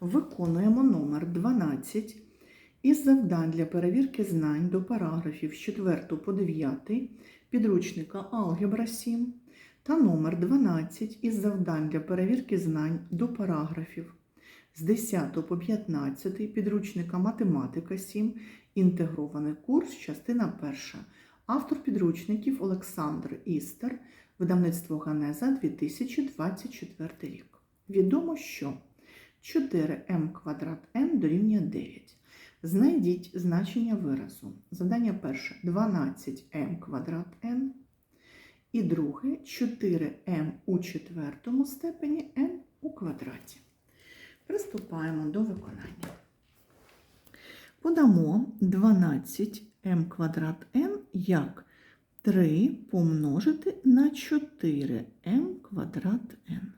Виконуємо номер 12 із завдань для перевірки знань до параграфів з 4 по 9 підручника Алгебра 7 та номер 12 із завдань для перевірки знань до параграфів з 10 по 15 підручника Математика 7, інтегрований курс, частина 1. Автор підручників Олександр Істер, видавництво Ганеза 2024 рік. Відомо, що 4m квадрат n дорівнює 9. Знайдіть значення виразу. Задання перше 12m квадрат n. І друге 4m у четвертому степені n у квадраті. Приступаємо до виконання. Подамо 12m квадрат n як 3 помножити на 4m квадрат n.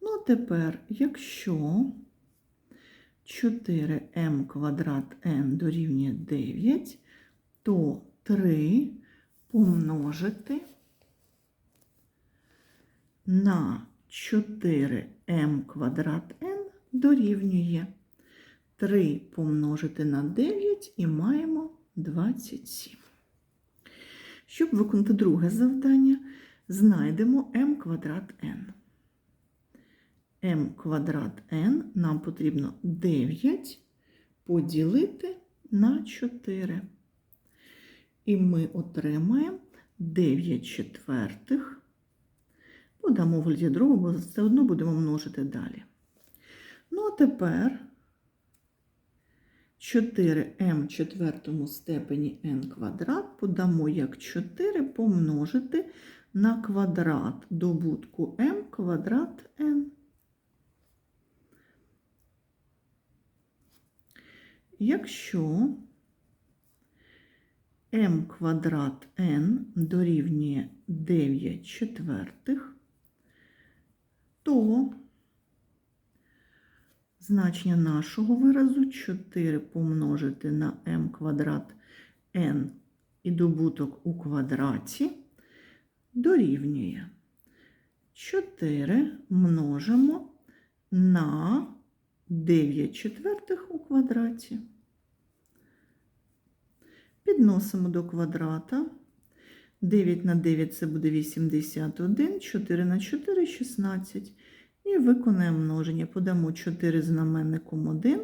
Ну, тепер, якщо 4m квадрат n дорівнює 9, то 3 помножити на 4m квадрат n дорівнює 3 помножити на 9 і маємо 27. Щоб виконати друге завдання, знайдемо m квадрат n m квадрат n нам потрібно 9 поділити на 4. І ми отримаємо 9 четвертих. Подамо в вигляді другого, бо все одно будемо множити далі. Ну, а тепер 4m четвертому степені n квадрат подамо як 4 помножити на квадрат добутку m квадрат n. Якщо m квадрат n дорівнює 9 четвертих, то значення нашого виразу 4 помножити на m квадрат n і добуток у квадраті дорівнює. 4 множимо на 9 четвертих у квадраті. Підносимо до квадрата. 9 на 9 це буде 81, 4 на 4 – 16. І виконаємо множення. Подамо 4 знаменником 1.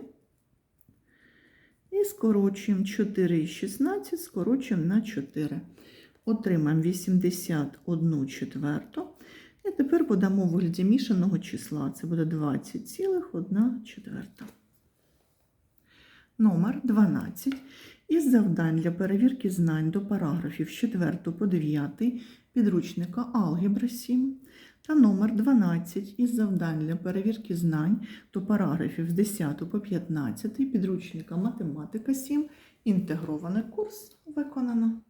І скорочуємо 4 і 16, скорочуємо на 4. Отримаємо 81 четверту. І тепер подамо в вигляді мішаного числа. Це буде 20,1 четверта. Номер 12 із завдань для перевірки знань до параграфів з 4 по 9 підручника Алгебра 7 та номер 12 із завдань для перевірки знань до параграфів з 10 по 15 підручника Математика 7 інтегрований курс виконано.